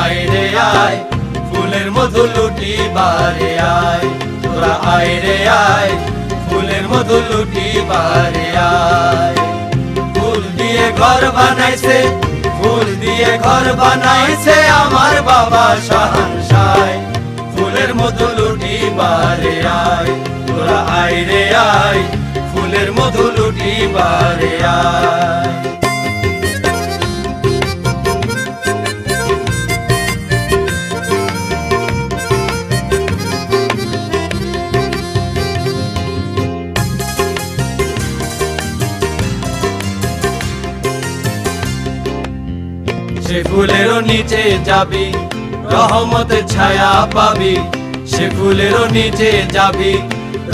আয় রে আয়, ফুলের মধু লুটি বারে আয়। তোরা আয় রে আয়, ফুলের মধু লুটি বারে আয়। ফুল দিয়ে ঘর বানাইছে, ফুল দিয়ে ঘর বানাইছে আমার বাবা শাহনশায়। ফুলের মধু লুটি বারে আয়, তোরা আয় রে আয়, ফুলের মধু লুটি বারে আয়। সে ফুলেরও নিচে যাবি, রহমতের ছায়া পাবি। সে ফুলেরও নিচে যাবি,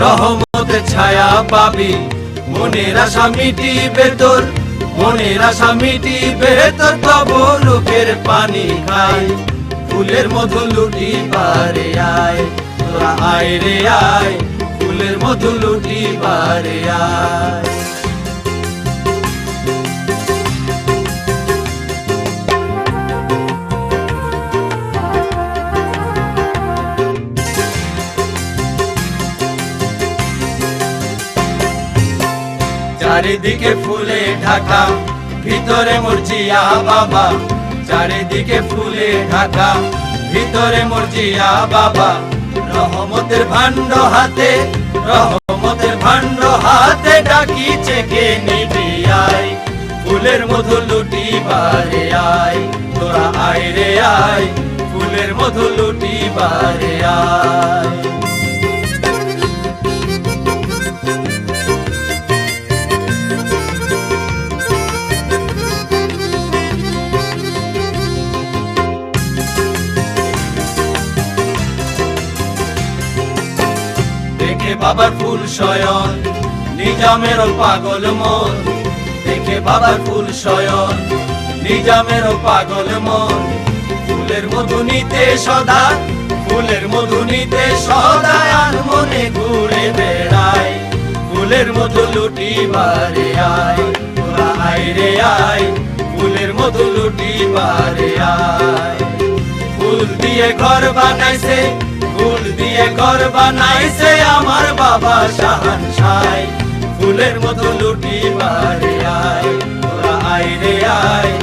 রহমতের ছায়া পাবি। মনের আশা মিটিবে তোর, মনের আশা মিটিবে তোর, তবু লোকের পানি খাই ফুলের মধু লুটি পারে আয়, তোরা আয় রে আয়। ফুলের মধু লুটি পারে আয়। চারিদিকে ফুলে ঢাকা, ভিতরে মর্জিয়া বাবা। চারিদিকে ফুলে ঢাকা, ভিতরে মর্জিয়া বাবা। রহমতের ভাণ্ড হাতে, রহমতের ভাণ্ড হাতে ডাকিছে কে নিবি আয়। ফুলের মধু লুটি বারে আয়, তোরা আয় রে আয়। ফুলের মধু লুটি বারে আয়। বাবার ফুল শয়ন, নিজামের পাগল মন। দেখে বাবার ফুল শয়ন, নিজামের পাগল মন। ফুলের মধু নিতে সদা, ফুলের মধু নিতে সদা আর মনে ঘুরে বেড়ায় ফুলের মধু লুটি বারে আয়, তোরা আয় রে আয়। ফুলের মধু লুটি বারে আয়। ফুল দিয়ে ঘর বানাইছে, ফুল দিয়ে ঘর বানাইছে আয়